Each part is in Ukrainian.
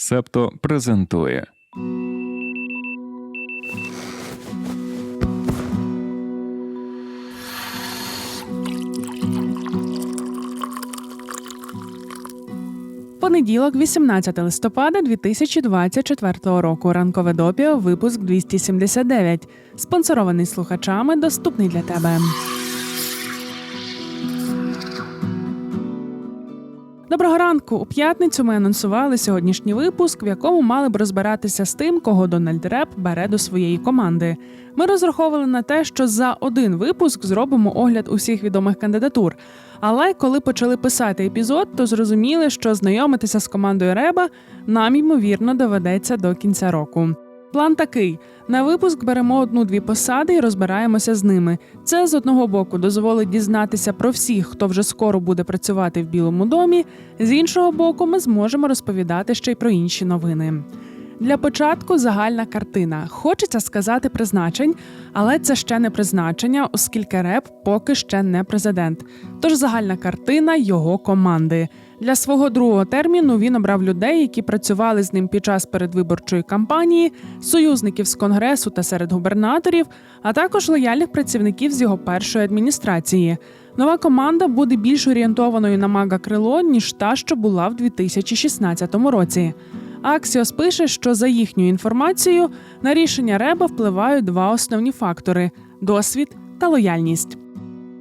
Септо презентує. Понеділок, 18 листопада 2024 року. Ранкове допіо, випуск 279. Спонсорований слухачами, доступний для тебе. Доброго ранку. У п'ятницю ми анонсували сьогоднішній випуск, в якому мали б розбиратися з тим, кого Дональд Реп бере до своєї команди. Ми розраховували на те, що за один випуск зробимо огляд усіх відомих кандидатур. Але коли почали писати епізод, то зрозуміли, що знайомитися з командою Реба нам ймовірно доведеться до кінця року. План такий: на випуск беремо одну-дві посади і розбираємося з ними. Це з одного боку дозволить дізнатися про всіх, хто вже скоро буде працювати в Білому домі. З іншого боку, ми зможемо розповідати ще й про інші новини. Для початку загальна картина. Хочеться сказати призначень, але це ще не призначення, оскільки реп поки ще не президент. Тож загальна картина його команди. Для свого другого терміну він обрав людей, які працювали з ним під час передвиборчої кампанії, союзників з конгресу та серед губернаторів, а також лояльних працівників з його першої адміністрації. Нова команда буде більш орієнтованою на мага крило ніж та, що була в 2016 році. Аксіос пише, що за їхньою інформацією на рішення Реба впливають два основні фактори: досвід та лояльність.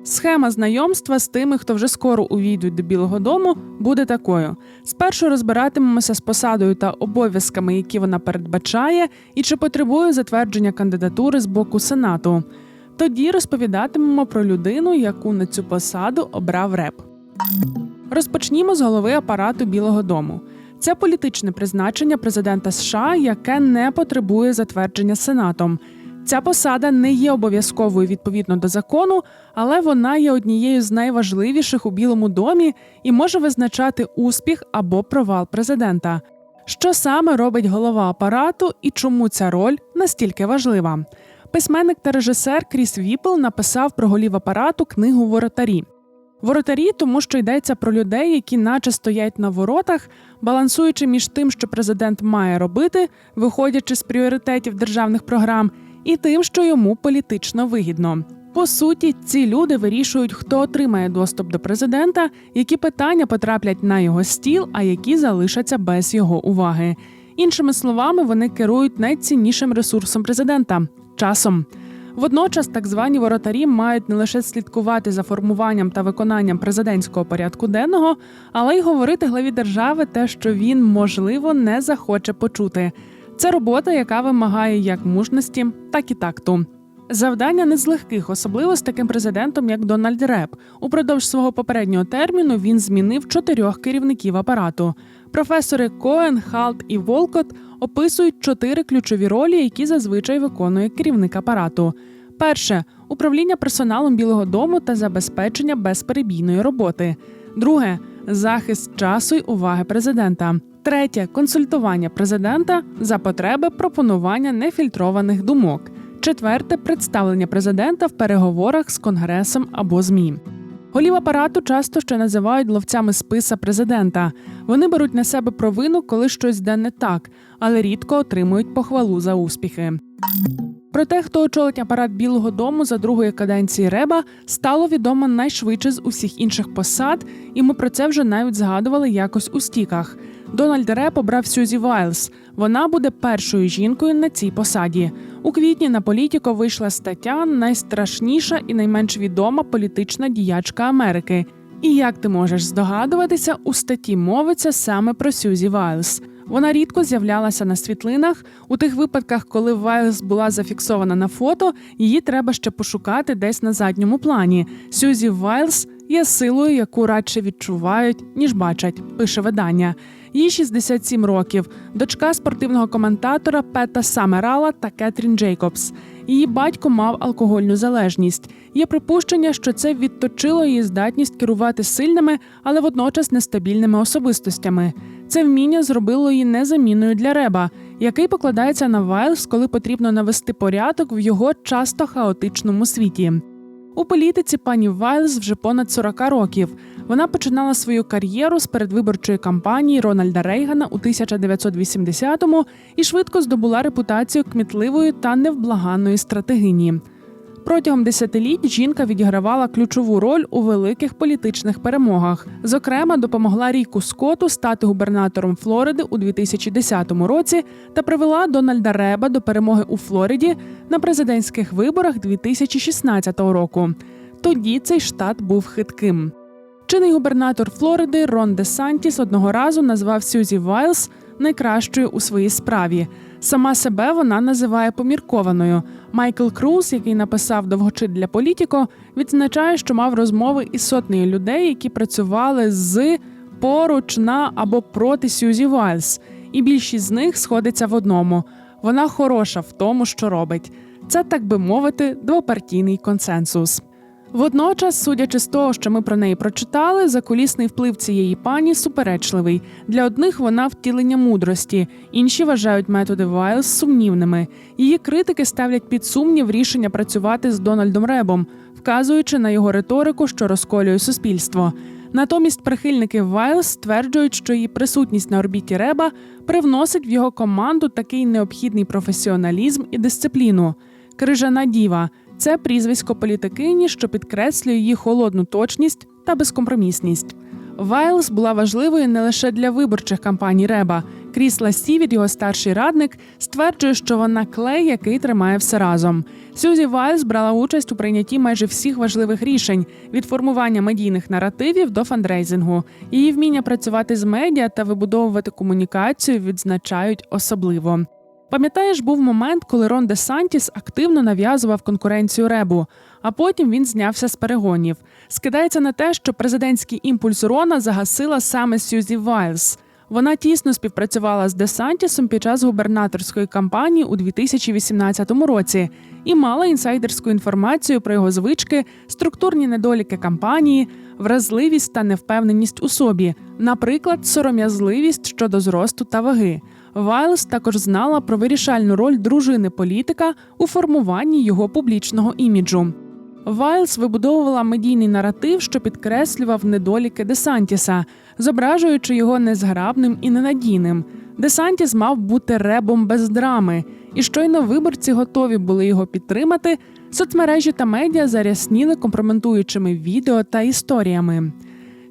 Схема знайомства з тими, хто вже скоро увійдуть до Білого Дому, буде такою: спершу розбиратимемося з посадою та обов'язками, які вона передбачає, і чи потребує затвердження кандидатури з боку Сенату. Тоді розповідатимемо про людину, яку на цю посаду обрав реп. Розпочнімо з голови апарату Білого Дому. Це політичне призначення президента США, яке не потребує затвердження Сенатом. Ця посада не є обов'язковою відповідно до закону, але вона є однією з найважливіших у Білому домі і може визначати успіх або провал президента. Що саме робить голова апарату і чому ця роль настільки важлива? Письменник та режисер Кріс Віпл написав про голів апарату книгу Воротарі. Воротарі, тому що йдеться про людей, які наче стоять на воротах, балансуючи між тим, що президент має робити, виходячи з пріоритетів державних програм, і тим, що йому політично вигідно. По суті, ці люди вирішують, хто отримає доступ до президента, які питання потраплять на його стіл, а які залишаться без його уваги. Іншими словами, вони керують найціннішим ресурсом президента часом. Водночас, так звані воротарі мають не лише слідкувати за формуванням та виконанням президентського порядку денного, але й говорити главі держави те, що він можливо не захоче почути. Це робота, яка вимагає як мужності, так і такту. Завдання не з легких, особливо з таким президентом, як Дональд Реп. Упродовж свого попереднього терміну він змінив чотирьох керівників апарату. Професори Коен, Халт і Волкот описують чотири ключові ролі, які зазвичай виконує керівник апарату. Перше управління персоналом Білого Дому та забезпечення безперебійної роботи. Друге захист часу й уваги президента. Третє консультування президента за потреби пропонування нефільтрованих думок. Четверте представлення президента в переговорах з конгресом або змі. Голів апарату часто ще називають ловцями списа президента. Вони беруть на себе провину, коли щось йде не так, але рідко отримують похвалу за успіхи. Про те, хто очолить апарат Білого Дому за другої каденції Реба, стало відомо найшвидше з усіх інших посад, і ми про це вже навіть згадували якось у стіках. Дональд Реп обрав Сюзі Вайлз. Вона буде першою жінкою на цій посаді. У квітні на політіко вийшла стаття найстрашніша і найменш відома політична діячка Америки. І як ти можеш здогадуватися, у статті мовиться саме про Сюзі Вайлз. Вона рідко з'являлася на світлинах. У тих випадках, коли Вайлз була зафіксована на фото, її треба ще пошукати десь на задньому плані. Сюзі Вайлз є силою, яку радше відчувають, ніж бачать, пише видання. Їй 67 років, дочка спортивного коментатора Пета Самерала та Кетрін Джейкобс. Її батько мав алкогольну залежність. Є припущення, що це відточило її здатність керувати сильними, але водночас нестабільними особистостями. Це вміння зробило її незамінною для Реба, який покладається на Вайлз, коли потрібно навести порядок в його часто хаотичному світі. У політиці пані Вайлз вже понад 40 років. Вона починала свою кар'єру з передвиборчої кампанії Рональда Рейгана у 1980-му і швидко здобула репутацію кмітливої та невблаганної стратегині. Протягом десятиліть жінка відігравала ключову роль у великих політичних перемогах. Зокрема, допомогла Ріку Скотту стати губернатором Флориди у 2010 році та привела Дональда Реба до перемоги у Флориді на президентських виборах 2016 року. Тоді цей штат був хитким. Чинний губернатор Флориди Рон Де Сантіс одного разу назвав Сюзі Вайлз найкращою у своїй справі. Сама себе вона називає поміркованою. Майкл Круз, який написав довгочит для політіко, відзначає, що мав розмови із сотнею людей, які працювали з поруч на або проти Сюзі Вайлз. І більшість з них сходиться в одному: вона хороша в тому, що робить. Це, так би мовити, двопартійний консенсус. Водночас, судячи з того, що ми про неї прочитали, закулісний вплив цієї пані суперечливий. Для одних вона втілення мудрості, інші вважають методи Вайлз сумнівними. Її критики ставлять під сумнів рішення працювати з Дональдом Ребом, вказуючи на його риторику, що розколює суспільство. Натомість прихильники Вайлз стверджують, що її присутність на орбіті Реба привносить в його команду такий необхідний професіоналізм і дисципліну. Крижана діва це прізвисько політикині, що підкреслює її холодну точність та безкомпромісність. Вайлз була важливою не лише для виборчих кампаній Реба. Кріс Ласівіт, його старший радник, стверджує, що вона клей, який тримає все разом. Сюзі Вайлз брала участь у прийнятті майже всіх важливих рішень від формування медійних наративів до фандрейзингу. Її вміння працювати з медіа та вибудовувати комунікацію відзначають особливо. Пам'ятаєш, був момент, коли Рон Де Сантіс активно нав'язував конкуренцію Ребу, а потім він знявся з перегонів. Скидається на те, що президентський імпульс Рона загасила саме Сюзі Вайлз. Вона тісно співпрацювала з Де Сантісом під час губернаторської кампанії у 2018 році і мала інсайдерську інформацію про його звички, структурні недоліки кампанії, вразливість та невпевненість у собі, наприклад, сором'язливість щодо зросту та ваги. Вайлз також знала про вирішальну роль дружини політика у формуванні його публічного іміджу. Вайлз вибудовувала медійний наратив, що підкреслював недоліки Десантіса, зображуючи його незграбним і ненадійним. Десантіс мав бути ребом без драми, і щойно виборці готові були його підтримати. Соцмережі та медіа зарясніли компрометуючими відео та історіями.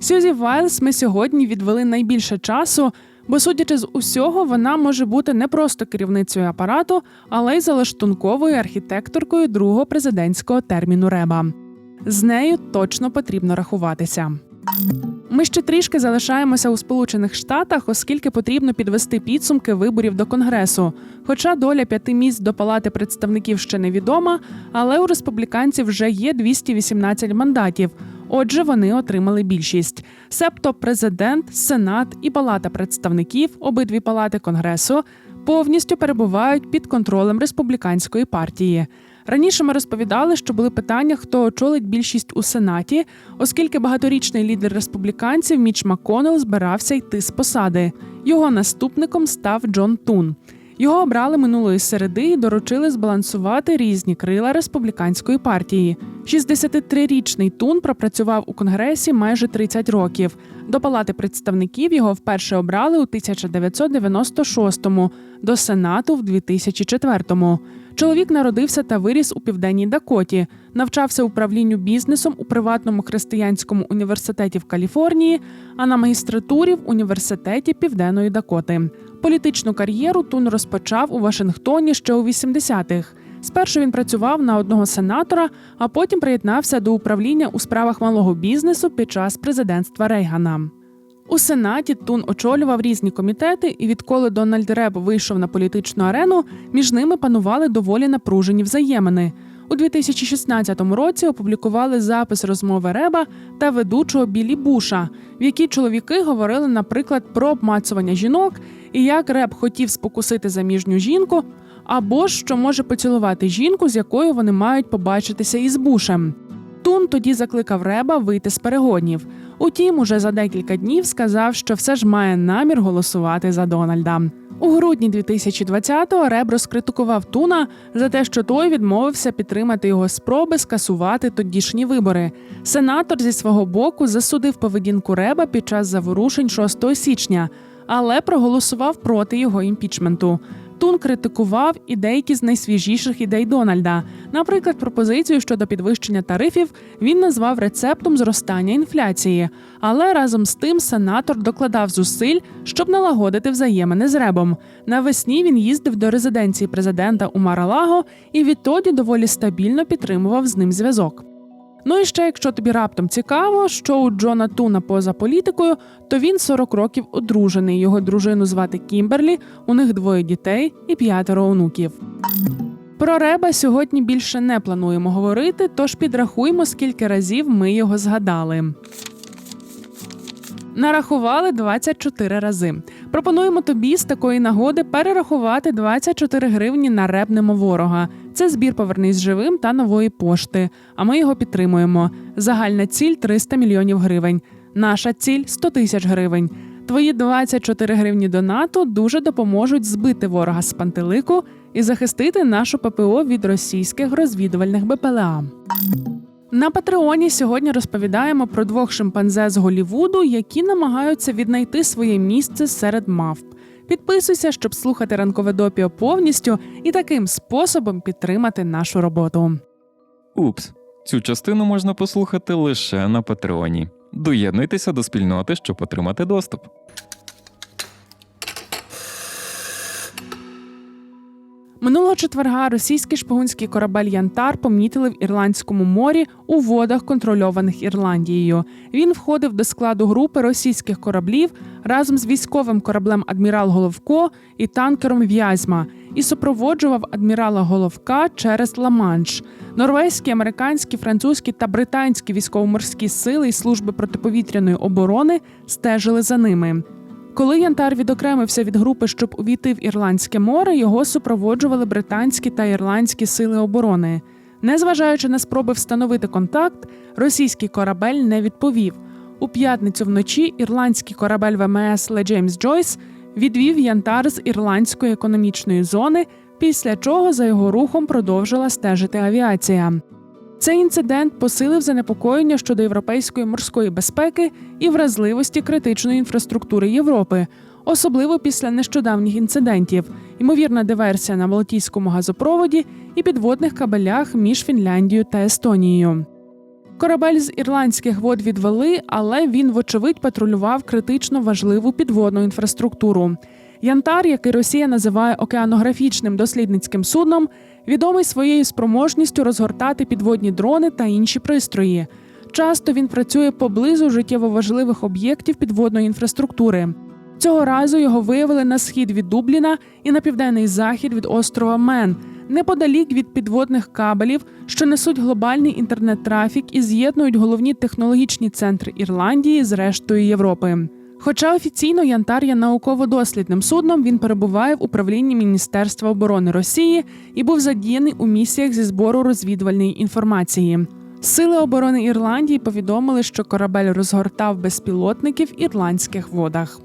Сюзі Вайлз ми сьогодні відвели найбільше часу, бо, судячи з усього, вона може бути не просто керівницею апарату, але й залаштунковою архітекторкою другого президентського терміну Реба. З нею точно потрібно рахуватися. Ми ще трішки залишаємося у Сполучених Штатах, оскільки потрібно підвести підсумки виборів до Конгресу. Хоча доля п'яти місць до Палати представників ще невідома, але у республіканців вже є 218 мандатів. Отже, вони отримали більшість. Себто президент, сенат і палата представників, обидві палати конгресу, повністю перебувають під контролем республіканської партії. Раніше ми розповідали, що були питання, хто очолить більшість у сенаті, оскільки багаторічний лідер республіканців Міч Макконел збирався йти з посади. Його наступником став Джон Тун. Його обрали минулої середи і доручили збалансувати різні крила республіканської партії. 63-річний Тун пропрацював у конгресі майже 30 років. До палати представників його вперше обрали у 1996-му, до сенату в 2004-му. Чоловік народився та виріс у південній Дакоті, навчався управлінню бізнесом у приватному християнському університеті в Каліфорнії, а на магістратурі в університеті Південної Дакоти. Політичну кар'єру Тун розпочав у Вашингтоні ще у 80-х. Спершу він працював на одного сенатора, а потім приєднався до управління у справах малого бізнесу під час президентства Рейгана. У Сенаті Тун очолював різні комітети, і відколи Дональд Реб вийшов на політичну арену, між ними панували доволі напружені взаємини. У 2016 році опублікували запис розмови Реба та ведучого Білі Буша, в якій чоловіки говорили, наприклад, про обмацування жінок і як Реб хотів спокусити заміжню жінку, або ж що може поцілувати жінку, з якою вони мають побачитися із Бушем. Тун тоді закликав Реба вийти з перегонів. Утім, уже за декілька днів сказав, що все ж має намір голосувати за Дональда. У грудні 2020-го Реб розкритикував Туна за те, що той відмовився підтримати його спроби скасувати тодішні вибори. Сенатор зі свого боку засудив поведінку Реба під час заворушень 6 січня, але проголосував проти його імпічменту. Тун критикував і деякі з найсвіжіших ідей Дональда. Наприклад, пропозицію щодо підвищення тарифів він назвав рецептом зростання інфляції. Але разом з тим сенатор докладав зусиль, щоб налагодити взаємини з Ребом. Навесні він їздив до резиденції президента у Маралаго і відтоді доволі стабільно підтримував з ним зв'язок. Ну і ще, якщо тобі раптом цікаво, що у Джона Туна поза політикою, то він 40 років одружений. Його дружину звати Кімберлі, у них двоє дітей і п'ятеро онуків. Про Реба сьогодні більше не плануємо говорити, тож підрахуємо, скільки разів ми його згадали. Нарахували 24 рази. Пропонуємо тобі з такої нагоди перерахувати 24 гривні на ребнемо ворога. Це збір повернись живим та нової пошти. А ми його підтримуємо. Загальна ціль 300 мільйонів гривень. Наша ціль 100 тисяч гривень. Твої 24 гривні донату дуже допоможуть збити ворога з пантелику і захистити нашу ППО від російських розвідувальних БПЛА. На Патреоні сьогодні розповідаємо про двох шимпанзе з Голівуду, які намагаються віднайти своє місце серед мавп. Підписуйся, щоб слухати ранкове допіо повністю і таким способом підтримати нашу роботу. Упс, цю частину можна послухати лише на Патреоні. Доєднуйтеся до спільноти, щоб отримати доступ. Минулого четверга російський шпигунський корабель Янтар помітили в Ірландському морі у водах, контрольованих Ірландією. Він входив до складу групи російських кораблів разом з військовим кораблем Адмірал Головко і танкером В'язьма і супроводжував адмірала Головка через Ла-Манш. Норвезькі, американські, французькі та британські військово-морські сили і служби протиповітряної оборони стежили за ними. Коли Янтар відокремився від групи, щоб увійти в Ірландське море, його супроводжували британські та ірландські сили оборони. Незважаючи на спроби встановити контакт, російський корабель не відповів. У п'ятницю вночі ірландський корабель ВМС Ле Джеймс Джойс відвів Янтар з ірландської економічної зони, після чого за його рухом продовжила стежити авіація. Цей інцидент посилив занепокоєння щодо європейської морської безпеки і вразливості критичної інфраструктури Європи, особливо після нещодавніх інцидентів, ймовірна диверсія на Балтійському газопроводі і підводних кабелях між Фінляндією та Естонією. Корабель з ірландських вод відвели, але він, вочевидь, патрулював критично важливу підводну інфраструктуру. Янтар, який Росія називає океанографічним дослідницьким судном, відомий своєю спроможністю розгортати підводні дрони та інші пристрої. Часто він працює поблизу життєво важливих об'єктів підводної інфраструктури. Цього разу його виявили на схід від Дубліна і на південний захід від острова Мен, неподалік від підводних кабелів, що несуть глобальний інтернет-трафік і з'єднують головні технологічні центри Ірландії з рештою Європи. Хоча офіційно Янтар є науково-дослідним судном, він перебуває в управлінні Міністерства оборони Росії і був задіяний у місіях зі збору розвідувальної інформації. Сили оборони Ірландії повідомили, що корабель розгортав безпілотники в ірландських водах.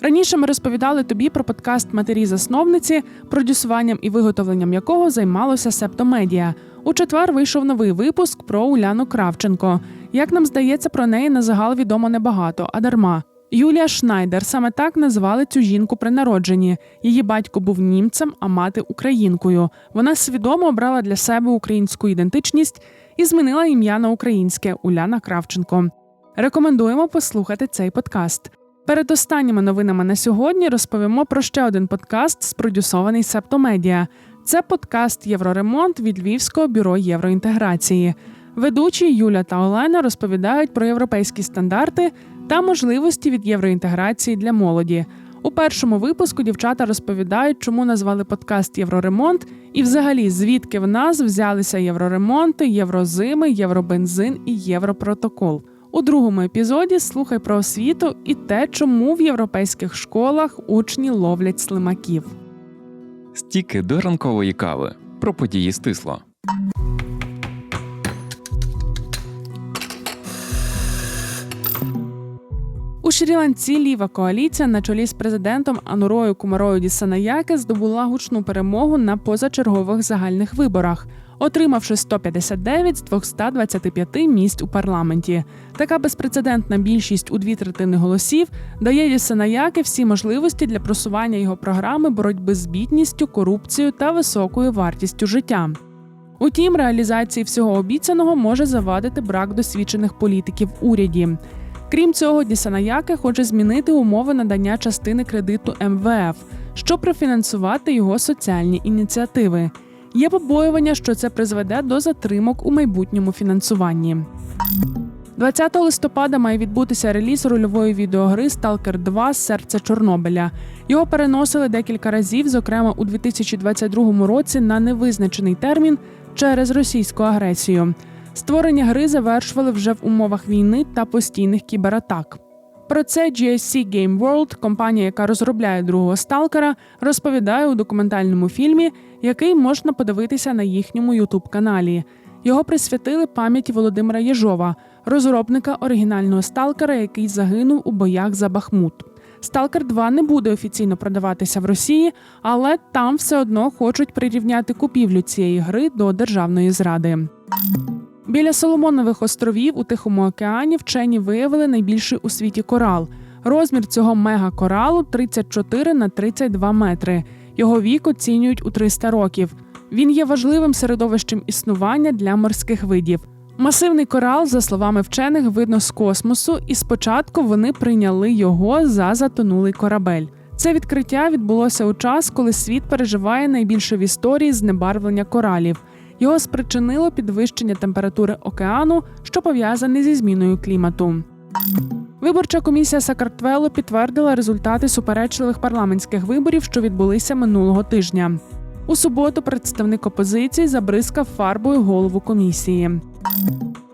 Раніше ми розповідали тобі про подкаст матері засновниці, продюсуванням і виготовленням якого займалося Септомедіа. У четвер вийшов новий випуск про Уляну Кравченко. Як нам здається, про неї на загал відомо небагато, а дарма. Юлія Шнайдер саме так назвали цю жінку при народженні. Її батько був німцем, а мати українкою. Вона свідомо обрала для себе українську ідентичність і змінила ім'я на українське Уляна Кравченко. Рекомендуємо послухати цей подкаст. Перед останніми новинами на сьогодні розповімо про ще один подкаст, спродюсований Септомедіа. Це подкаст Євроремонт від Львівського бюро євроінтеграції. Ведучі Юля та Олена розповідають про європейські стандарти та можливості від євроінтеграції для молоді. У першому випуску дівчата розповідають, чому назвали подкаст Євроремонт і, взагалі, звідки в нас взялися євроремонти, єврозими, євробензин і європротокол. У другому епізоді слухай про освіту і те, чому в європейських школах учні ловлять слимаків. Стіки до ранкової кави. Про події стисло. Шрі-Ланці ліва коаліція на чолі з президентом Анурою Кумарою Дісанаяке здобула гучну перемогу на позачергових загальних виборах, отримавши 159 з 225 місць у парламенті. Така безпрецедентна більшість у дві третини голосів дає Дісанаяке всі можливості для просування його програми боротьби з бідністю, корупцією та високою вартістю життя. Утім, реалізації всього обіцяного може завадити брак досвідчених політиків в уряді. Крім цього, Дісанаяке хоче змінити умови надання частини кредиту МВФ, щоб профінансувати його соціальні ініціативи. Є побоювання, що це призведе до затримок у майбутньому фінансуванні. 20 листопада має відбутися реліз рольової відеогри Stalker 2 Серце Чорнобиля. Його переносили декілька разів, зокрема у 2022 році на невизначений термін через російську агресію. Створення гри завершували вже в умовах війни та постійних кібератак. Про це GSC Game World, компанія, яка розробляє другого сталкера, розповідає у документальному фільмі, який можна подивитися на їхньому ютуб каналі. Його присвятили пам'яті Володимира Єжова, розробника оригінального сталкера, який загинув у боях за Бахмут. Сталкер 2 не буде офіційно продаватися в Росії, але там все одно хочуть прирівняти купівлю цієї гри до державної зради. Біля Соломонових островів у Тихому океані вчені виявили найбільший у світі корал. Розмір цього мегакоралу 34 на 32 метри. Його вік оцінюють у 300 років. Він є важливим середовищем існування для морських видів. Масивний корал, за словами вчених, видно з космосу, і спочатку вони прийняли його за затонулий корабель. Це відкриття відбулося у час, коли світ переживає найбільше в історії знебарвлення коралів. Його спричинило підвищення температури океану, що пов'язане зі зміною клімату. Виборча комісія Сакартвело підтвердила результати суперечливих парламентських виборів, що відбулися минулого тижня. У суботу представник опозиції забризкав фарбою голову комісії.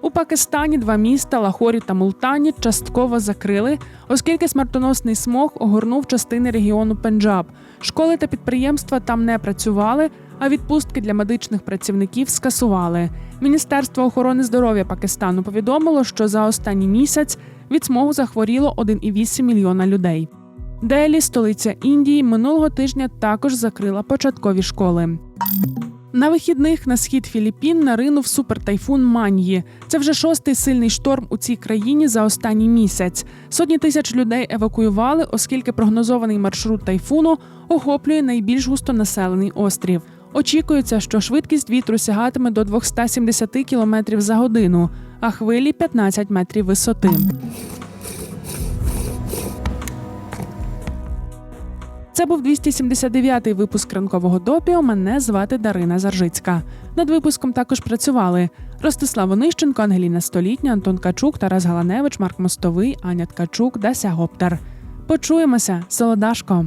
У Пакистані два міста Лахорі та Мултані частково закрили, оскільки смертоносний смог огорнув частини регіону Пенджаб. Школи та підприємства там не працювали, а відпустки для медичних працівників скасували. Міністерство охорони здоров'я Пакистану повідомило, що за останній місяць від смогу захворіло 1,8 мільйона людей. Делі, столиця Індії, минулого тижня також закрила початкові школи. На вихідних на схід Філіппін наринув супертайфун Маньї. Це вже шостий сильний шторм у цій країні за останній місяць. Сотні тисяч людей евакуювали, оскільки прогнозований маршрут тайфуну охоплює найбільш густонаселений острів. Очікується, що швидкість вітру сягатиме до 270 км за годину, а хвилі 15 метрів висоти. Це був 279-й випуск ранкового допіо. Мене звати Дарина Заржицька. Над випуском також працювали Ростислав Онищенко, Ангеліна Столітня, Антон Качук, Тарас Галаневич, Марк Мостовий, Аня Ткачук, Дася Гоптер. Почуємося, солодашко.